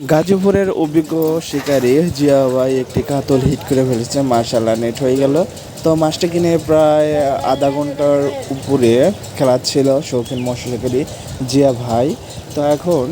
গাজীপুরের অভিজ্ঞ শিকারী জিয়া ভাই একটি কাতল হিট করে ফেলেছে। মার্শাল্লাহ নেট হয়ে গেল। তো মাছটা কিনে প্রায় আধা ঘণ্টার উপরে খেলাচ্ছিল শৌখিন শিকারী জিয়া ভাই। তো এখন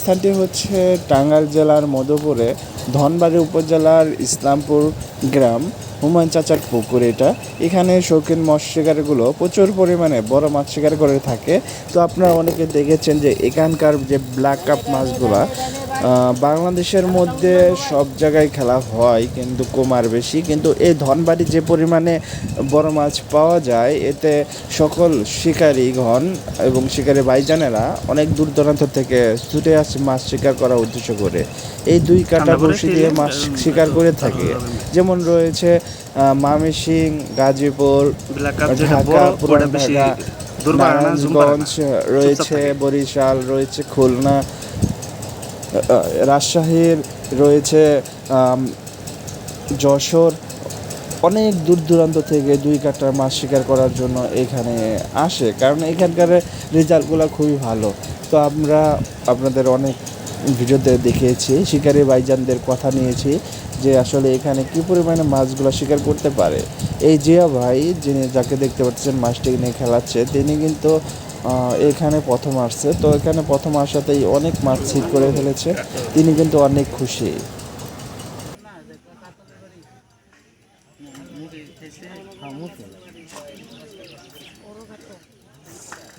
স্থানটি হচ্ছে টাঙ্গাইল জেলার মধুপুরে, ধনবাড়ি উপজেলার ইসলামপুর গ্রাম, হুমায়ুন চাচার পুকুর এটা। এখানে শৌখিন মৎস্য শিকারীগুলো প্রচুর পরিমাণে বড় মাছ শিকার করে থাকে। তো আপনারা অনেকে দেখেছেন যে এখানকার যে ব্ল্যাক কাপ মাছগুলা বাংলাদেশের মধ্যে সব জায়গায় খেলা হয় কিন্তু কমার বেশি। কিন্তু এই ধনবাড়ি যে পরিমাণে বড় মাছ পাওয়া যায় এতে সকল শিকারীগণ এবং শিকারী ভাইজানেরা অনেক দূর দূরান্ত থেকে ছুটে আসে মাছ শিকার করার উদ্দেশ্য করে। এই দুই কাটা বড়শি দিয়ে মাছ শিকার করে থাকে। যেমন রয়েছে মামিসিং গাজীপুর ঢাকা পুরান ঢাকা। নারায়ণগঞ্জ রয়েছে বরিশাল রয়েছে খুলনা রাজশাহীর রয়েছে যশোর। অনেক দূর দূরান্ত থেকে দুই কাটার মাছ শিকার করার জন্য এখানে আসে, কারণ এখানকার রেজাল্টগুলো খুবই ভালো। তো আমরা আপনাদের অনেক ভিডিওতে দেখিয়েছি, শিকারী ভাইজানদের কথা নিয়েছি যে আসলে এখানে কি পরিমাণে মাছগুলো শিকার করতে পারে। এই জিয়া ভাই, যিনি যাকে দেখতে পাচ্ছেন মাছটি নিয়ে খেলাচ্ছে, তিনি কিন্তু এখানে প্রথম আসছে। তো এখানে প্রথম আসাতেই অনেক মাছ ছিট করে ফেলেছে। তিনি কিন্তু অনেক খুশি।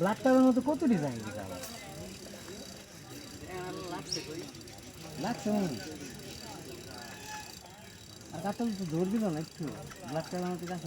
ব্লাড টাইমের কত ডিজাইন লাগছে আর কাতল তো ধর দিল না একটু। ব্লাড টাইমের মধ্যে কাছে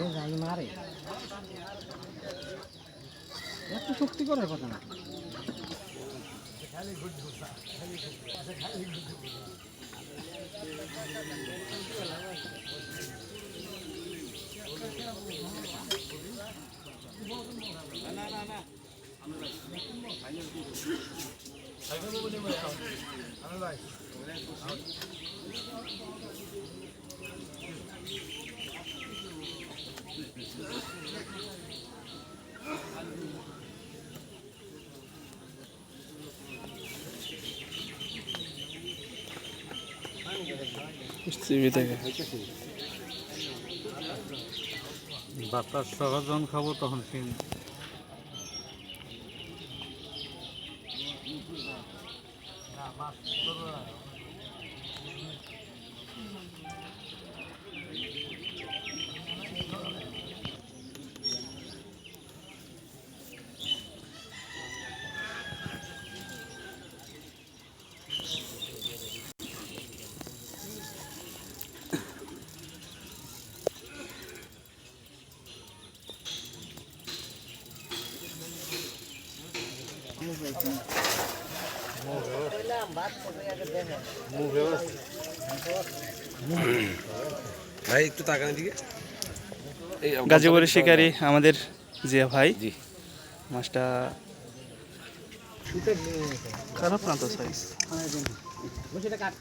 যে যাই মারে। এত শক্তি করার কথা না। বাতাস সহ যখন খাব তখন তিন। ভাই একটু গাজীপুরের শিকারী আমাদের জিয়া ভাই। জি। মাছটা খারাপ না তো সাইজ কাট